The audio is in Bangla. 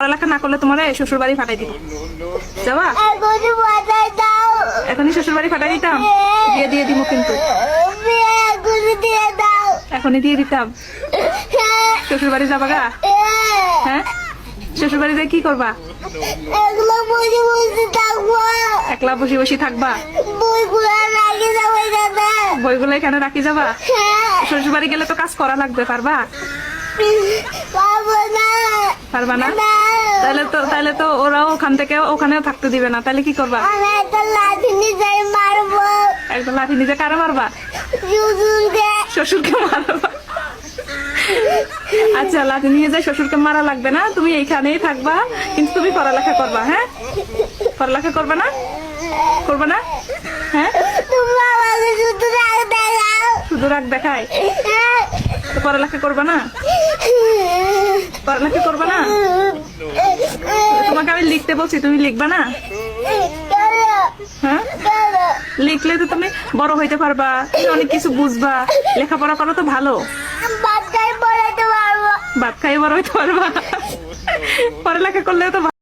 পড়ালেখা না করলে তোমার শ্বশুর বাড়ি ফাটাই দিব যাবা? এখনই বাজার দাও শ্বশুর বাড়ি ফাটাই দিতাম। দিয়ে দিয়ে দিব কিন্তু। এখনই দিয়ে দিতাম। শ্বশুর বাড়ি যাবা গা? হ্যাঁ? শ্বশুর বাড়ি যাই কি করবা? একলা বসে বসে থাকবা? বইগুলো এখানে রাখি যাবা? হ্যাঁ শ্বশুর বাড়ি গেলে তো কাজ করা লাগবে, পারবা? পারবা না? তাহলে তো তাহলে তো ওরাও ওখান থেকে ওখানেও থাকতে দিবে না। তাহলে কি করবা? একদম লাঠি নিজে কারা মারবা? শ্বশুরকে। মারবা। আচ্ছা লাঠি নিয়ে যাই শ্বশুরকে মারা লাগবে না তুমি এইখানেই থাকবা কিন্তু তুমি পড়ালেখা করবা হ্যাঁ? পড়ালেখা করবা না? করবা না? হ্যাঁ? শুধু রাগ দেখায়? তো পড়ালেখা করবা না? পড়ালেখা করবা না? তোমাকে আমি লিখতে বলছি তুমি লিখবা না? হ্যাঁ? লিখলে তো তুমি বড় হইতে পারবা তুমি অনেক কিছু বুঝবা লেখাপড়া করা তো ভালো। ভাত খাই বড় হইতে পারবা। পড়ালেখা করলে তো